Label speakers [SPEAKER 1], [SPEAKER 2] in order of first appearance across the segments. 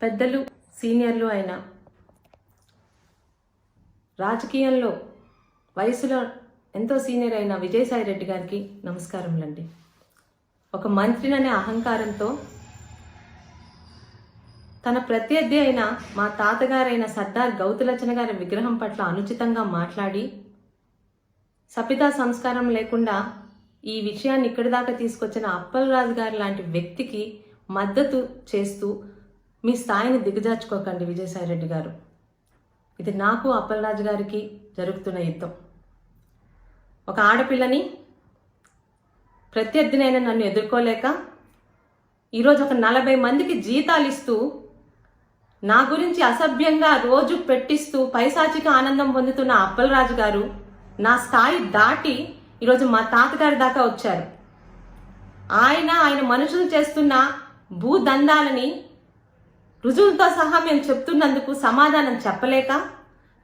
[SPEAKER 1] పెద్దలు సీనియర్లు అయిన రాజకీయంలో వయసులో ఎంతో సీనియర్ అయిన విజయసాయి రెడ్డి గారికి నమస్కారములండి. ఒక మంత్రిననే అహంకారంతో తన ప్రత్యర్థి అయిన మా తాతగారైన సర్దార్ గౌతులచన గారి విగ్రహం పట్ల అనుచితంగా మాట్లాడి సపితా సంస్కారం లేకుండా ఈ విషయాన్ని ఇక్కడి దాకా తీసుకొచ్చిన అప్పలరాజు గారు లాంటి వ్యక్తికి మద్దతు చేస్తూ మీ స్థాయిని దిగజార్చుకోకండి విజయసాయిరెడ్డి గారు. ఇది నాకు అప్పలరాజు గారికి జరుగుతున్న యుద్ధం. ఒక ఆడపిల్లని ప్రత్యర్థినైన నన్ను ఎదుర్కోలేక ఈరోజు ఒక నలభై మందికి జీతాలు ఇస్తూ నా గురించి అసభ్యంగా రోజు పెట్టిస్తూ పైశాచిక ఆనందం పొందుతున్న అప్పలరాజు గారు నా స్థాయి దాటి ఈరోజు మా తాతగారి దాకా వచ్చారు. ఆయన ఆయన మనుషులు చేస్తున్న భూదందాలని రుజువులతో సహా మేము చెప్తున్నందుకు సమాధానం చెప్పలేక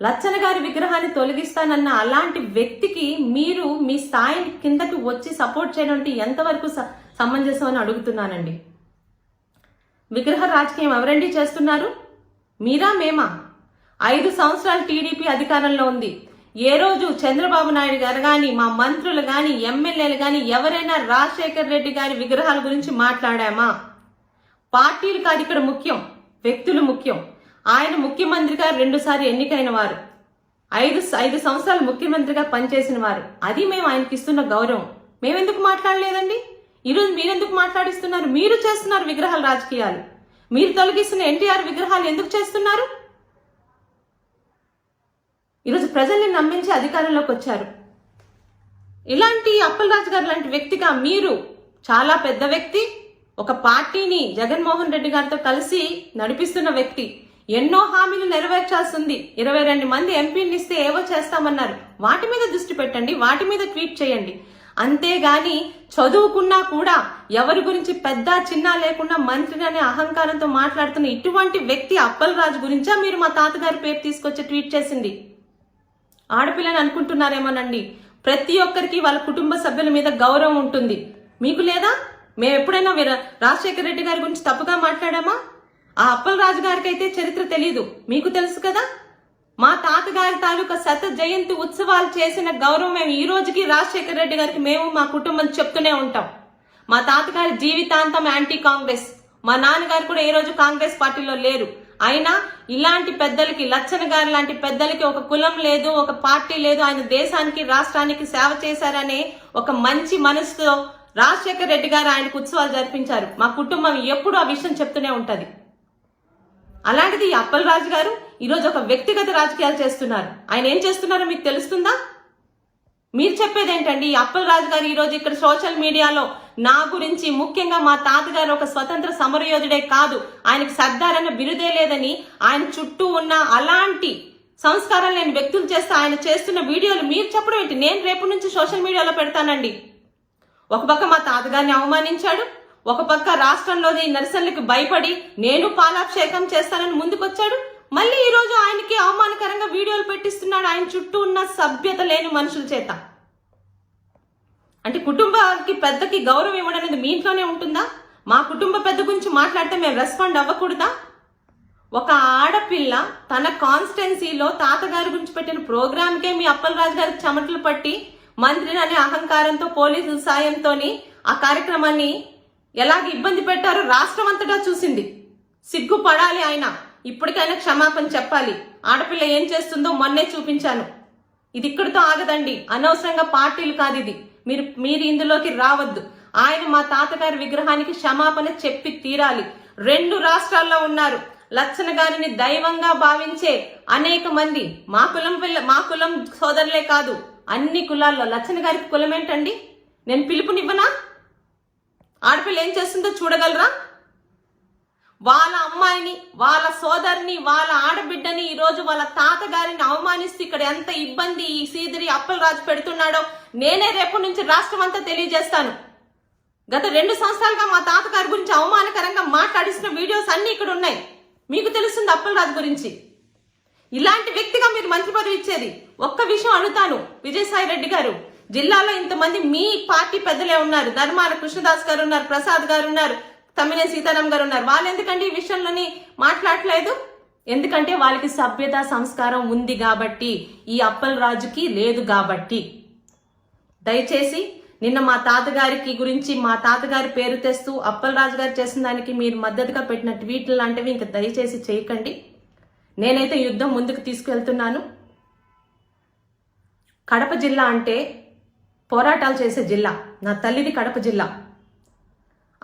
[SPEAKER 1] లచ్చన గారి విగ్రహాన్ని తొలగిస్తానన్న అలాంటి వ్యక్తికి మీరు మీ స్థాయి కిందకి వచ్చి సపోర్ట్ చేయడం అంటే ఎంతవరకు స- సమంజసం అని అడుగుతున్నానండి. విగ్రహ రాజకీయం ఎవరండి చేస్తున్నారు? మీరా మేమా? ఐదు సంవత్సరాలు టీడీపీ అధికారంలో ఉంది. ఏ రోజు చంద్రబాబు నాయుడు గారు కానీ మా మంత్రులు కానీ ఎమ్మెల్యేలు కానీ ఎవరైనా రాజశేఖర్ రెడ్డి గారి విగ్రహాల గురించి మాట్లాడామా? పార్టీలు కాదు ఇక్కడ ముఖ్యం. వ్యక్తులు ముఖ్యం. ఆయన ముఖ్యమంత్రిగా రెండుసార్లు ఎన్నికైన వారు. ఐదు ఐదు సంవత్సరాలు ముఖ్యమంత్రిగా పనిచేసిన వారు. అది మేము ఆయనకి ఇస్తున్న గౌరవం. మేమెందుకు మాట్లాడలేదండి? ఈరోజు మీరెందుకు మాట్లాడిస్తున్నారు? మీరు చేస్తున్నారు విగ్రహాల రాజకీయాలు. మీరు తొలగిస్తున్న ఎన్టీఆర్ విగ్రహాలు ఎందుకు చేస్తున్నారు? ఈరోజు ప్రజల్ని నమ్మించి అధికారంలోకి వచ్చారు. ఇలాంటి అప్పలరాజు గారు లాంటి వ్యక్తిగా మీరు చాలా పెద్ద వ్యక్తి ఒక పార్టీని జగన్మోహన్ రెడ్డి గారితో కలిసి నడిపిస్తున్న వ్యక్తి. ఎన్నో హామీలు నెరవేర్చాల్సి ఉంది ఇరవై రెండు మంది ఎంపీని ఇస్తే ఏవో చేస్తామన్నారు. వాటి మీద దృష్టి పెట్టండి వాటి మీద ట్వీట్ చేయండి. అంతేగాని చదువుకున్నా కూడా ఎవరి గురించి పెద్ద చిన్న లేకుండా మంత్రిని అనే అహంకారంతో మాట్లాడుతున్న ఇటువంటి వ్యక్తి అప్పలరాజు గురించా మీరు మా తాతగారి పేరు తీసుకొచ్చి ట్వీట్ చేసింది? ఆడపిల్లని అనుకుంటున్నారేమోనండి. ప్రతి ఒక్కరికి వాళ్ళ కుటుంబ సభ్యుల మీద గౌరవం ఉంటుంది. మీకు లేదా? మేము ఎప్పుడైనా రాజశేఖర రెడ్డి గారి గురించి తప్పుగా మాట్లాడామా? ఆ అప్పలరాజు గారికి అయితే చరిత్ర తెలియదు మీకు తెలుసు కదా? మా తాతగారి తాలూకా శత జయంతి ఉత్సవాలు చేసిన గౌరవం మేము ఈ రోజుకి రాజశేఖర రెడ్డి గారికి మేము మా కుటుంబం చెప్తూనే ఉంటాం. మా తాతగారి జీవితాంతం యాంటీ కాంగ్రెస్ మా నాన్నగారు కూడా ఈ రోజు కాంగ్రెస్ పార్టీలో లేరు. అయినా ఇలాంటి పెద్దలకి లచ్చన గారు లాంటి పెద్దలకి ఒక కులం లేదు ఒక పార్టీ లేదు. ఆయన దేశానికి రాష్ట్రానికి సేవ చేశారనే ఒక మంచి మనసుతో రాజశేఖర్ రెడ్డి గారు ఆయనకు ఉత్సవాలు జరిపించారు. మా కుటుంబం ఎప్పుడు ఆ విషయం చెప్తూనే ఉంటది. అలాంటిది అప్పల్ రాజు గారు ఈరోజు ఒక వ్యక్తిగత రాజకీయాలు చేస్తున్నారు. ఆయన ఏం చేస్తున్నారో మీకు తెలుస్తుందా? మీరు చెప్పేది ఏంటండి ఈ అప్పలరాజు గారు ఈరోజు ఇక్కడ సోషల్ మీడియాలో నా గురించి ముఖ్యంగా మా తాతగారు ఒక స్వతంత్ర సమరయోధుడే కాదు. ఆయనకి సర్దార్ అన్న బిరుదే లేదని ఆయన చుట్టూ ఉన్న అలాంటి సంస్కారం లేని వ్యక్తులు చేస్తే ఆయన చేస్తున్న వీడియోలు మీరు చెప్పడం ఏంటి? నేను రేపు నుంచి సోషల్ మీడియాలో పెడతానండి. ఒక పక్క మా తాతగారిని అవమానించాడు ఒక పక్క రాష్ట్రంలోని నర్సన్లకు భయపడి నేను పాలాభిషేకం చేస్తానని ముందుకొచ్చాడు. మళ్ళీ ఈ రోజు ఆయనకి అవమానకరంగా వీడియోలు పెట్టిస్తున్నాడు. ఆయన చుట్టూ ఉన్న సభ్యత లేని మనుషుల చేత. అంటే కుటుంబానికి పెద్దకి గౌరవం ఇవ్వడం అనేది మీ ఇంట్లోనే ఉంటుందా? మా కుటుంబ పెద్ద గురించి మాట్లాడితే మేము రెస్పాండ్ అవ్వకూడదా? ఒక ఆడపిల్ల తన కాన్స్టెన్సీలో తాతగారి గురించి పెట్టిన ప్రోగ్రామ్కే మీ అప్పలరాజు గారికి చెమటలు పట్టి మంత్రిని అనే అహంకారంతో పోలీసుల సాయంతోని ఆ కార్యక్రమాన్ని ఎలాగ ఇబ్బంది పెట్టారో రాష్ట్రం అంతటా చూసింది. సిగ్గుపడాలి ఆయన. ఇప్పటికైనా క్షమాపణ చెప్పాలి. ఆడపిల్ల ఏం చేస్తుందో మొన్నే చూపించాను. ఇది ఇక్కడితో ఆగదండి. అనవసరంగా పార్టీలు కాదు ఇది. మీరు మీరు ఇందులోకి రావద్దు. ఆయన మా తాతగారి విగ్రహానికి క్షమాపణ చెప్పి తీరాలి. రెండు రాష్ట్రాల్లో ఉన్నారు. లచ్చన గారిని దైవంగా భావించే అనేక మంది మా కులం పిల్ల మా కులం సోదరులే కాదు. అన్ని కులాల్లో. లచ్చన గారికి కులం ఏంటండి? నేను పిలుపునివ్వనా? ఆడపిల్ల ఏం చేస్తుందో చూడగలరా? వాళ్ళ అమ్మాయిని వాళ్ళ సోదరిని వాళ్ళ ఆడబిడ్డని ఈరోజు వాళ్ళ తాతగారిని అవమానిస్తూ ఇక్కడ ఎంత ఇబ్బంది ఈ సీదిరి అప్పలరాజు పెడుతున్నాడో నేనే రేపు నుంచి రాష్ట్రం అంతా తెలియజేస్తాను. గత రెండు సంవత్సరాలుగా మా తాతగారి గురించి అవమానకరంగా మాట్లాడిస్తున్న వీడియోస్ అన్ని ఇక్కడ ఉన్నాయి. మీకు తెలుస్తుంది అప్పలరాజు గురించి. ఇలాంటి వ్యక్తిగా మీరు మంత్రి పదవి ఇచ్చేది ఒక్క విషయం అడుగుతాను. విజయసాయి రెడ్డి గారు జిల్లాలో ఇంతమంది మీ పార్టీ పెద్దలే ఉన్నారు. ధర్మాన కృష్ణదాస్ గారు ఉన్నారు ప్రసాద్ గారు ఉన్నారు తమ్మినేని సీతారాం గారు ఉన్నారు. వాళ్ళు ఎందుకంటే ఈ విషయంలోని మాట్లాడలేదు ఎందుకంటే వాళ్ళకి సభ్యత సంస్కారం ఉంది కాబట్టి ఈ అప్పల్ రాజుకి లేదు కాబట్టి. దయచేసి నిన్న మా తాతగారికి గురించి మా తాతగారి పేరు తెస్తూ అప్పల్ రాజు గారు చేసిన దానికి మీరు మద్దతుగా పెట్టిన ట్వీట్లు లాంటివి ఇంకా దయచేసి చేయకండి. నేనైతే యుద్ధం ముందుకు తీసుకెళ్తున్నాను. కడప జిల్లా అంటే పోరాటాలు చేసే జిల్లా. నా తల్లిది కడప జిల్లా.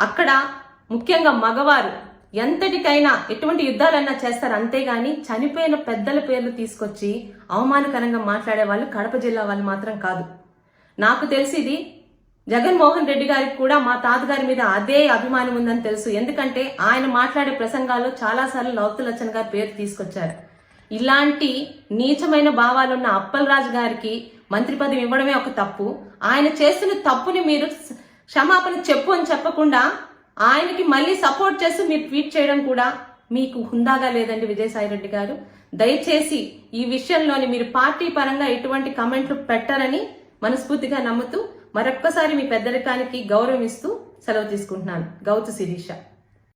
[SPEAKER 1] అక్కడ ముఖ్యంగా మగవారు ఎంతటికైనా ఎటువంటి యుద్ధాలన్నా చేస్తారు. అంతేగాని చనిపోయిన పెద్దల పేర్లు తీసుకొచ్చి అవమానకరంగా మాట్లాడే వాళ్ళు కడప జిల్లా వాళ్ళు మాత్రం కాదు. నాకు తెలిసి ఇది జగన్మోహన్ రెడ్డి గారికి కూడా మా తాతగారి మీద అదే అభిమానం ఉందని తెలుసు. ఎందుకంటే ఆయన మాట్లాడే ప్రసంగాల్లో చాలాసార్లు లౌతులచ్చన్ గారి పేరు తీసుకొచ్చారు. ఇలాంటి నీచమైన భావాలున్న అప్పల్ రాజు గారికి మంత్రి పదవి ఇవ్వడమే ఒక తప్పు. ఆయన చేస్తున్న తప్పుని మీరు క్షమాపణ చెప్పు అని చెప్పకుండా ఆయనకి మళ్ళీ సపోర్ట్ చేస్తూ మీరు ట్వీట్ చేయడం కూడా మీకు హుందాగా లేదండి విజయసాయిరెడ్డి గారు. దయచేసి ఈ విషయంలోని మీరు పార్టీ పరంగా ఎటువంటి కమెంట్లు పెట్టరని మనస్ఫూర్తిగా నమ్ముతూ మరొక్కసారి మీ పెద్దరికానికి గౌరవం ఇస్తూ సెలవు తీసుకుంటున్నాను. గౌతు శిరీష.